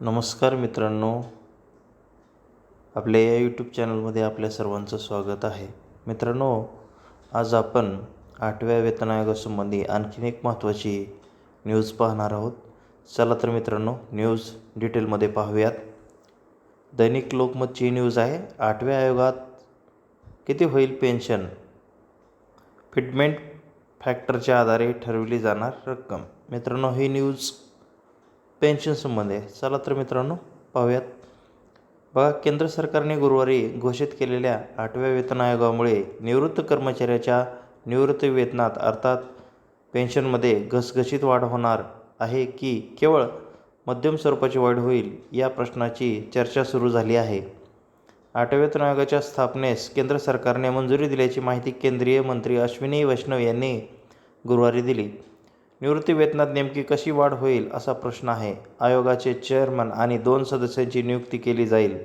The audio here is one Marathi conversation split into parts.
नमस्कार मित्रांनो. आपल्या या यूट्यूब चॅनलमध्ये आपल्या सर्वांचं स्वागत आहे. मित्रांनो आज आपण आठव्या वेतन आयोगासंबंधी आणखीन एक महत्त्वाची न्यूज पाहणार आहोत. चला तर मित्रांनो न्यूज डिटेलमध्ये पाहूयात. दैनिक लोकमतची न्यूज आहे. आठव्या आयोगात किती होईल पेन्शन फिटमेंट फॅक्टरच्या आधारे ठरवली जाणार रक्कम. मित्रांनो ही न्यूज पेन्शन संबंधी आहे चला तर मित्रांनो पाहूयात. बघा केंद्र सरकारने गुरुवारी घोषित केलेल्या आठव्या वेतन आयोगामुळे निवृत्त कर्मचाऱ्याच्या निवृत्ती वेतनात अर्थात पेन्शनमध्ये घसघशीत वाढ होणार आहे की केवळ मध्यम स्वरूपाची वाढ होईल या प्रश्नाची चर्चा सुरू झाली आहे. आठव्या वेतन आयोगाच्या स्थापनेस केंद्र सरकारने मंजुरी दिल्याची माहिती केंद्रीय मंत्री अश्विनी वैष्णव यांनी गुरुवारी दिली. निवृत्ती वेतनात नेमकी कशी वाढ होईल असा प्रश्न आहे. आयोगाचे चेअरमन आणि दोन सदस्यांची नियुक्ती केली जाईल.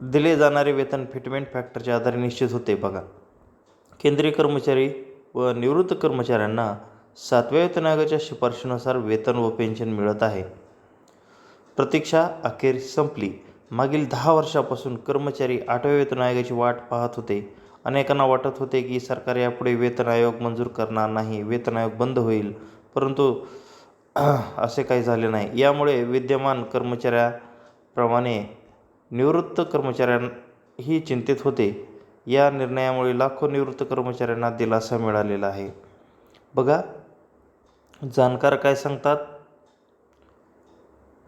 दिले जाणारे वेतन फिटमेंट फॅक्टरच्या आधारे निश्चित होते बघा. केंद्रीय कर्मचारी व निवृत्त कर्मचाऱ्यांना सातव्या वेतन आयोगाच्या शिफारशीनुसार वेतन व पेन्शन मिळत आहे. प्रतीक्षा अखेर संपली. मागील दहा वर्षापासून कर्मचारी आठव्या वेतन आयोगाची वाट पाहत होते. अनेकांना वाटत होते की सरकार यापुढे वेतन आयोग मंजूर करणार नाही वेतन आयोग बंद होईल. परंतु असे काही झाले नाही. यामुळे विद्यमान कर्मचाऱ्याप्रमाणे निवृत्त कर्मचाऱ्यांही चिंतित होते. या निर्णयामुळे लाखो निवृत्त कर्मचाऱ्यांना दिलासा मिळालेला आहे. बघा जाणकार काय सांगतात?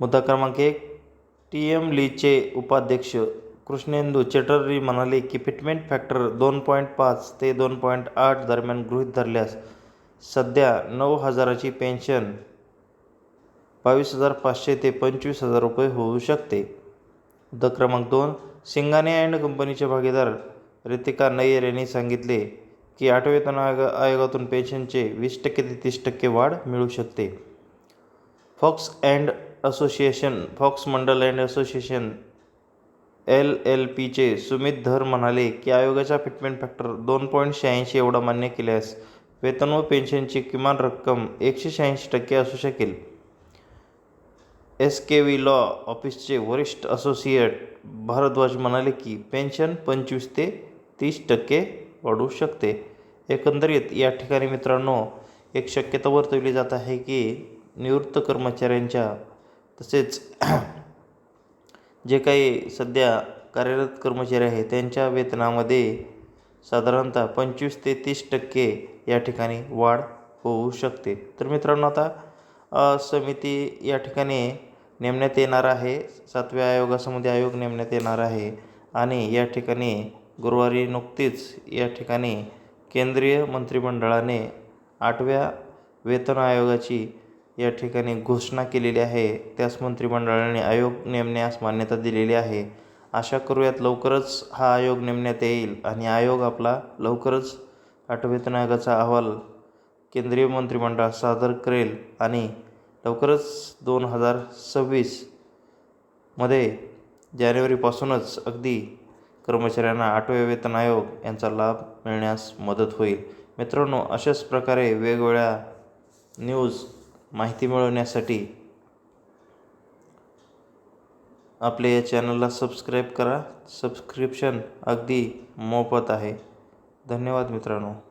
मुद्दा क्रमांक एक टी एम लीचे उपाध्यक्ष कृष्णेंदू चॅटर्जी म्हणाले की फिटमेंट फॅक्टर दोन पॉईंट पाच ते दोन पॉईंट आठ दरम्यान गृहीत धरल्यास सध्या नऊ हजाराची पेन्शन बावीस हजार पाचशे ते पंचवीस हजार रुपये होऊ शकते. द क्रमांक दोन सिंगाने अँड कंपनीचे भागीदार रितिका नय्यर यांनी सांगितले की आठव्या वेतन आयोग आयोगातून पेन्शनचे वीस टक्के ते तीस टक्के वाढ मिळू शकते. Fox and association Fox Mandal and association L L पीचे सुमित धर म्हणाले की आयोगाचा फिटमेंट फॅक्टर दोन पॉईंट शहाऐंशी एवढा मान्य केल्यास वेतन व पेन्शनची किमान रक्कम एकशे शहाऐंशी टक्के असू शकेल. एस के व्ही लॉ ऑफिसचे वरिष्ठ असोसिएट भारद्वाज म्हणाले की पेन्शन पंचवीस ते तीस टक्के वाढू शकते. एकंदरीत या ठिकाणी मित्रांनो एक शक्यता वर्तवली जात आहे की निवृत्त कर्मचाऱ्यांच्या तसेच जे काही सध्या कार्यरत कर्मचारी आहेत त्यांच्या वेतनामध्ये साधारणतः पंचवीस ते तीस टक्के या ठिकाणी वाढ होऊ शकते. तर मित्रांनो आता समिती या ठिकाणी नेमण्यात येणार आहे. सातव्या आयोगासमध्ये आयोग नेमण्यात येणार आहे. आणि या ठिकाणी गुरुवारी नुकतीच या ठिकाणी केंद्रीय मंत्रिमंडळाने आठव्या वेतन आयोगाची या ठिकाणी घोषणा केलेली आहे. त्यास मंत्रिमंडळाने आयोग नेमण्यास मान्यता दिलेली आहे. आशा करूयात लवकरच हा आयोग नेमण्यात येईल आणि आयोग आपला लवकरच आठवेतन आयोगाचा अहवाल केंद्रीय मंत्रिमंडळ सादर करेल आणि लवकरच दोन हजार सव्वीसमध्ये जानेवारीपासूनच अगदी कर्मचाऱ्यांना आठवे वेतन आयोग यांचा लाभ मिळण्यास मदत होईल. मित्रांनो अशाच प्रकारे वेगवेगळ्या न्यूज माहिती मिळवण्यासाठी आपल्या या चॅनलला सबस्क्राईब करा. सबस्क्रिप्शन अगदी मोफत आहे. धन्यवाद मित्रांनो.